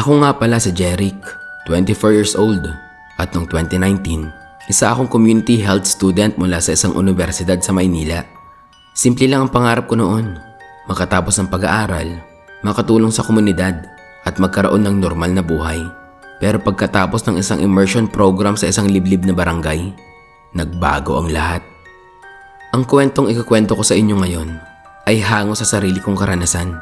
Ako nga pala si Jeric, 24 years old. At noong 2019, isa akong community health student mula sa isang universidad sa Maynila. Simple lang ang pangarap ko noon. Makatapos ng pag-aaral, makatulong sa komunidad at magkaroon ng normal na buhay. Pero pagkatapos ng isang immersion program sa isang liblib na barangay, nagbago ang lahat. Ang kwentong ikukwento ko sa inyo ngayon ay hango sa sarili kong karanasan.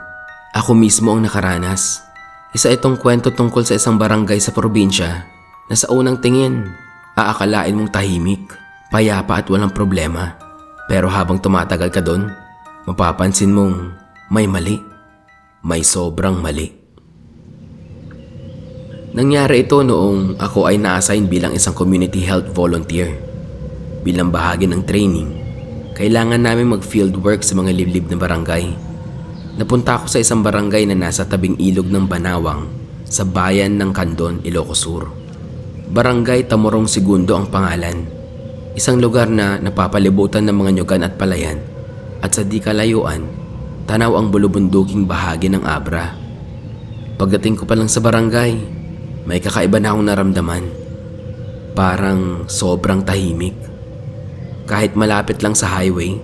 Ako mismo ang nakaranas. Isa itong kwento tungkol sa isang barangay sa probinsya na sa unang tingin, aakalain mong tahimik, payapa at walang problema. Pero habang tumatagal ka doon, mapapansin mong may mali. May sobrang mali. Nangyari ito noong ako ay na-assign bilang isang community health volunteer. Bilang bahagi ng training, kailangan namin mag-field work sa mga liblib na barangay. Napunta ako sa isang barangay na nasa tabing ilog ng Banawang sa bayan ng Candon, Ilocos Sur. Barangay Tamorong Segundo ang pangalan. Isang lugar na napapalibutan ng mga nyugan at palayan at sa di kalayuan, tanaw ang bulubunduking bahagi ng Abra. Pagdating ko pa lang sa barangay, may kakaiba na akong naramdaman. Parang sobrang tahimik. Kahit malapit lang sa highway,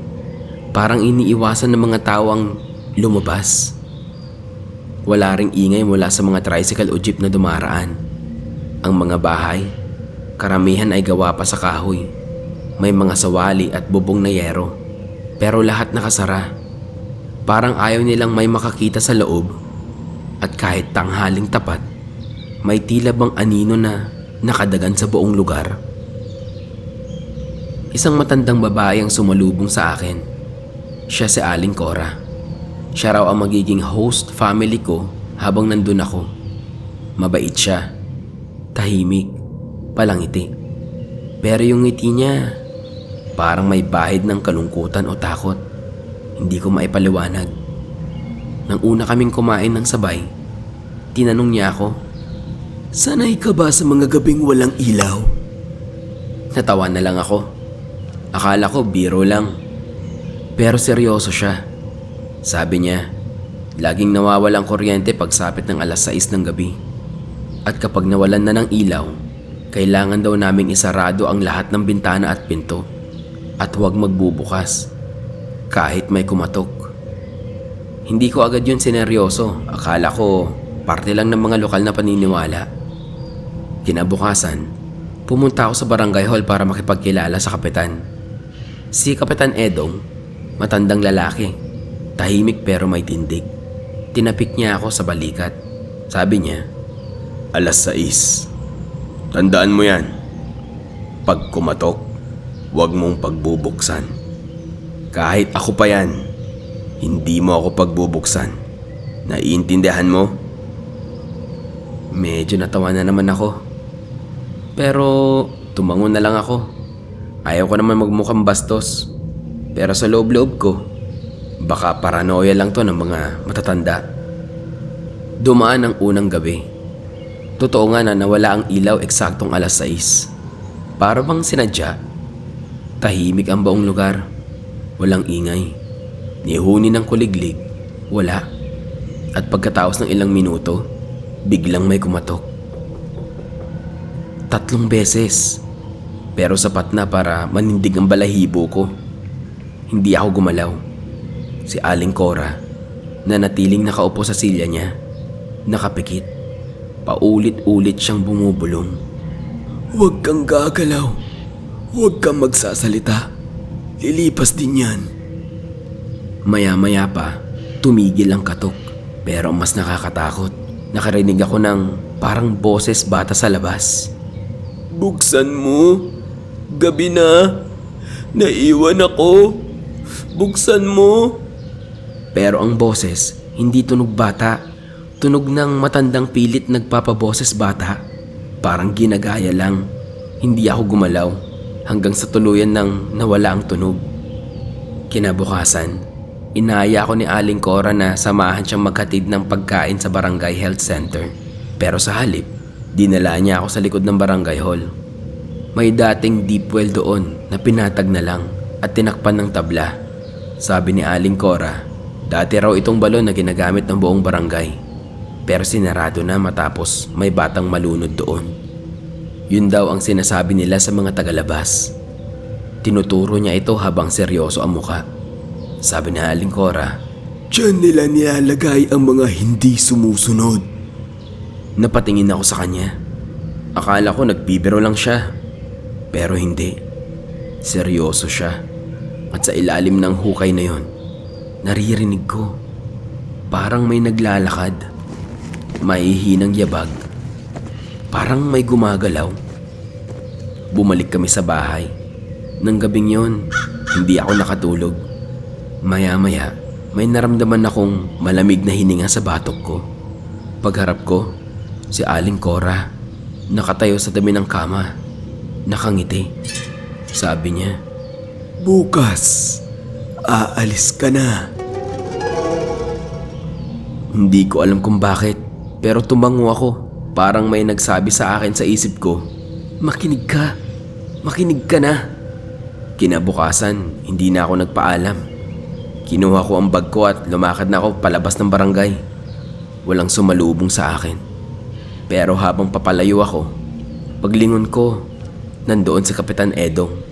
parang iniiwasan ng mga tawang lumabas. Wala ring ingay mula sa mga tricycle o jeep na dumaraan. Ang mga bahay, karamihan ay gawa pa sa kahoy. May mga sawali at bubong na yero. Pero lahat nakasara. Parang ayaw nilang may makakita sa loob. At kahit tanghaling tapat, may tila bang anino na nakadagan sa buong lugar. Isang matandang babae ang sumalubong sa akin. Siya si Aling Cora. Siya raw ang magiging host family ko habang nandun ako. Mabait siya. Tahimik. Palangiti. Pero yung ngiti niya, parang may bahid ng kalungkutan o takot. Hindi ko maipaliwanag. Nang una kaming kumain ng sabay, tinanong niya ako, Sanay ka ba sa mga gabing walang ilaw? Natawa na lang ako. Akala ko biro lang. Pero seryoso siya. Sabi niya, laging nawawalang kuryente pagsapit ng alas 6 ng gabi. At kapag nawalan na ng ilaw, kailangan daw naming isarado ang lahat ng bintana at pinto at huwag magbubukas kahit may kumatok. Hindi ko agad yun sineryoso. Akala ko parte lang ng mga lokal na paniniwala. Kinabukasan, pumunta ako sa barangay hall para makipagkilala sa kapitan. Si Kapitan Edong, matandang lalaki, tahimik pero may tindig. Tinapik niya ako sa balikat. Sabi niya, Alas 6. Tandaan mo yan. Pag kumatok, huwag mong pagbubuksan. Kahit ako pa yan, hindi mo ako pagbubuksan. Naiintindihan mo? Medyo natawa na naman ako. Pero tumango na lang ako. Ayaw ko naman magmukhang bastos. Pero sa loob-loob ko, baka paranoia lang to ng mga matatanda. Dumaan ang unang gabi. Totoo nga na nawala ang ilaw eksaktong alas 6. Para bang sinadya? Tahimik ang buong lugar. Walang ingay. Nihuni ng kuliglig. Wala. At pagkataos ng ilang minuto, biglang may kumatok. Tatlong beses. Pero sapat na para manindig ang balahibo ko. Hindi ako gumalaw. Si Aling Cora, na natiling nakaupo sa silya niya, nakapikit. Paulit-ulit siyang bumubulong. Huwag kang gagalaw. Huwag kang magsasalita. Lilipas din yan. Maya-maya pa, tumigil ang katok. Pero mas nakakatakot, nakarinig ako ng parang boses bata sa labas. Buksan mo. Gabi na. Naiwan ako. Buksan mo. Pero ang boses, hindi tunog bata. Tunog ng matandang pilit nagpapaboses bata. Parang ginagaya lang. Hindi ako gumalaw hanggang sa tuluyan ng nawala ang tunog. Kinabukasan, inaya ako ni Aling Cora na samahan siyang maghatid ng pagkain sa barangay health center. Pero sa halip, dinala niya ako sa likod ng barangay hall. May dating deep well doon na pinatag na lang at tinakpan ng tabla. Sabi ni Aling Cora, dati raw itong balon na ginagamit ng buong barangay. Pero sinarado na matapos may batang malunod doon. Yun daw ang sinasabi nila sa mga tagalabas. Tinuturo niya ito habang seryoso ang muka. Sabi ni Aling Cora, Diyan nila nilalagay ang mga hindi sumusunod. Napatingin ako sa kanya. Akala ko nagbibiro lang siya. Pero hindi. Seryoso siya. At sa ilalim ng hukay na yon, naririnig ko. Parang may naglalakad. Maihinang yabag. Parang may gumagalaw. Bumalik kami sa bahay. Nang gabing yon, hindi ako nakatulog. Maya-maya, may naramdaman akong malamig na hininga sa batok ko. Pagharap ko, si Aling Cora, nakatayo sa dami ng kama, nakangiti. Sabi niya, Bukas, aalis ka na. Hindi ko alam kung bakit, pero tumango ako. Parang may nagsabi sa akin sa isip ko, makinig ka, makinig ka na. Kinabukasan, hindi na ako nagpaalam. Kinuha ko ang bag ko at lumakad na ako palabas ng barangay. Walang sumalubong sa akin. Pero habang papalayo ako, paglingon ko, nandoon si Kapitan Edong,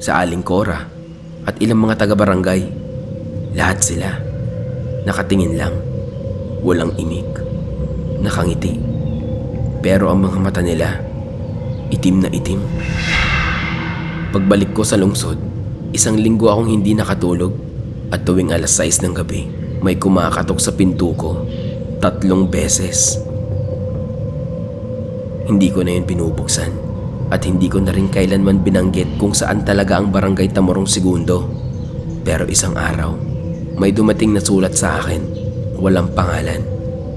sa Aling Cora, at ilang mga taga-barangay. Lahat sila. Nakatingin lang. Walang imik. Nakangiti. Pero ang mga mata nila, itim na itim. Pagbalik ko sa lungsod, isang linggo akong hindi nakatulog at tuwing alas 6 ng gabi, may kumakatok sa pinto ko tatlong beses. Hindi ko na yun binubuksan at hindi ko na rin kailanman binanggit kung saan talaga ang barangay Tamorong Segundo. Pero isang araw, may dumating na sulat sa akin. Walang pangalan,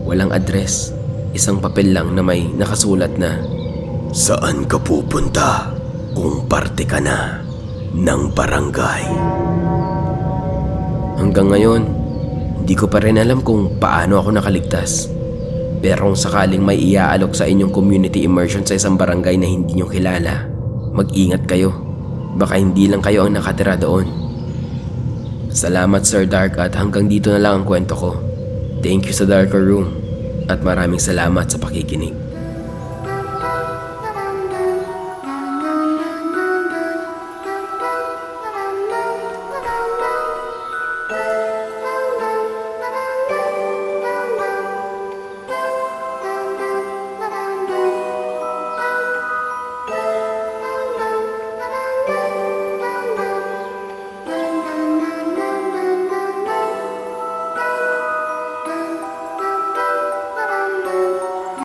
walang address, isang papel lang na may nakasulat na Saan ka pupunta kung parte ka na ng barangay? Hanggang ngayon, hindi ko pa rin alam kung paano ako nakaligtas. Pero kung sakaling may iaalok sa inyong community immersion sa isang barangay na hindi nyo kilala, mag-ingat kayo. Baka hindi lang kayo ang nakatira doon. Salamat Sir Dark at hanggang dito na lang ang kwento ko. Thank you sa Darker Room at maraming salamat sa pakikinig.